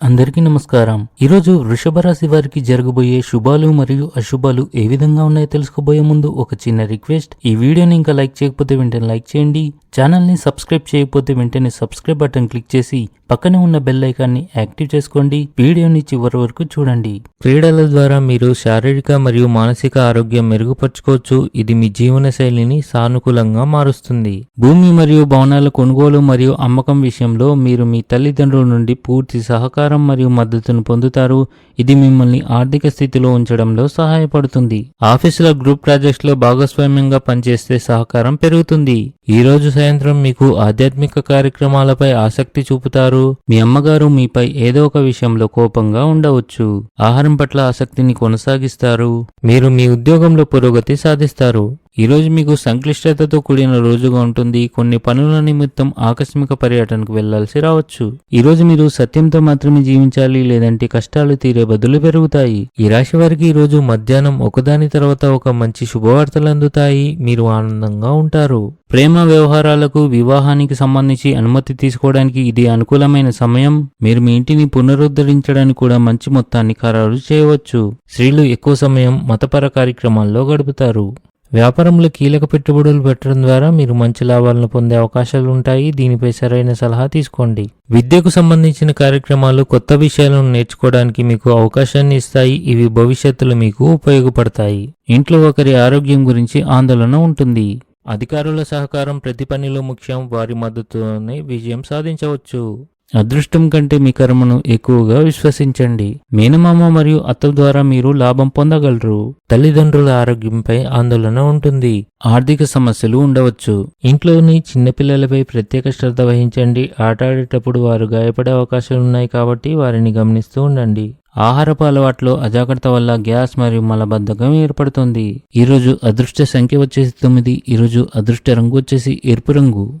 అందరికీ నమస్కారం. ఈరోజు వృషభ రాశి వారికి జరగబోయే శుభాలు మరియు అశుభాలు ఏ విధంగా ఉన్నాయో తెలుసుకోబోయే ముందు ఒక చిన్న రిక్వెస్ట్. ఈ వీడియోని ఇంకా లైక్ చేయకపోతే వెంటనే లైక్ చేయండి. ఛానల్ని సబ్స్క్రైబ్ చేయకపోతే వెంటనే సబ్స్క్రైబ్ బటన్ క్లిక్ చేసి పక్కనే ఉన్న బెల్ ఐకాన్ని యాక్టివ్ చేసుకోండి. వీడియోని చివరి వరకు చూడండి. క్రీడల ద్వారా మీరు శారీరక మరియు మానసిక ఆరోగ్యం మెరుగుపరచుకోవచ్చు. ఇది మీ జీవన శైలిని సానుకూలంగా మారుస్తుంది. భూమి మరియు భవనాల కొనుగోలు మరియు అమ్మకం విషయంలో మీరు మీ తల్లిదండ్రుల నుండి పూర్తి సహకారం మరియు మద్దతును పొందుతారు. ఇది మిమ్మల్ని ఆర్థిక స్థితిలో ఉంచడంలో సహాయపడుతుంది. ఆఫీసుల గ్రూప్ ప్రాజెక్ట్స్లో భాగస్వామ్యంగా పనిచేస్తే సహకారం పెరుగుతుంది. ఈ రోజు సాయంత్రం మీకు ఆధ్యాత్మిక కార్యక్రమాలపై ఆసక్తి చూపుతారు. మీ అమ్మగారు మీపై ఏదో ఒక విషయంలో కోపంగా ఉండవచ్చు. ఆహారం పట్ల ఆసక్తిని కొనసాగిస్తారు. మీరు మీ ఉద్యోగంలో పురోగతి సాధిస్తారు. ఈరోజు మీకు సంక్లిష్టతతో కూడిన రోజుగా ఉంటుంది. కొన్ని పనుల నిమిత్తం ఆకస్మిక పర్యటనకు వెళ్ళాల్సి రావచ్చు. ఈరోజు మీరు సత్యంతో మాత్రమే జీవించాలి లేదంటే కష్టాలు తీరే బదులు పెరుగుతాయి. ఈ రాశి వారికి ఈ రోజు మధ్యాహ్నం ఒకదాని తర్వాత ఒక మంచి శుభవార్తలు అందుతాయి. మీరు ఆనందంగా ఉంటారు. ప్రేమ వ్యవహారాలకు వివాహానికి సంబంధించి అనుమతి తీసుకోవడానికి ఇది అనుకూలమైన సమయం. మీరు మీ ఇంటిని పునరుద్ధరించడానికి కూడా మంచి మొత్తాన్ని ఖరారు చేయవచ్చు. స్త్రీలు ఎక్కువ సమయం మతపర కార్యక్రమాల్లో గడుపుతారు. వ్యాపారంలో కీలక పెట్టుబడులు పెట్టడం ద్వారా మీరు మంచి లాభాలను పొందే అవకాశాలు ఉంటాయి. దీనిపై సరైన సలహా తీసుకోండి. విద్యకు సంబంధించిన కార్యక్రమాలు కొత్త విషయాలను నేర్చుకోవడానికి మీకు అవకాశాన్ని ఇస్తాయి. ఇవి భవిష్యత్తులో మీకు ఉపయోగపడతాయి. ఇంట్లో ఒకరి ఆరోగ్యం గురించి ఆందోళన ఉంటుంది. అధికారుల సహకారం ప్రతి పనిలో ముఖ్యం. వారి మద్దతుతోనే విజయం సాధించవచ్చు. అదృష్టం కంటే మీ కర్మను ఎక్కువగా విశ్వసించండి. మేనమామ మరియు అత్త ద్వారా మీరు లాభం పొందగలరు. తల్లిదండ్రుల ఆరోగ్యంపై ఆందోళన ఉంటుంది. ఆర్థిక సమస్యలు ఉండవచ్చు. ఇంట్లోని చిన్నపిల్లలపై ప్రత్యేక శ్రద్ధ వహించండి. ఆట ఆడేటప్పుడు వారు గాయపడే అవకాశాలు ఉన్నాయి కాబట్టి వారిని గమనిస్తూ ఉండండి. ఆహారపు అలవాట్లో అజాగ్రత్త వల్ల గ్యాస్ మరియు మలబద్ధకం ఏర్పడుతుంది. ఈరోజు అదృష్ట సంఖ్య వచ్చేసి తొమ్మిది. ఈరోజు అదృష్ట రంగు వచ్చేసి ఎరుపు రంగు.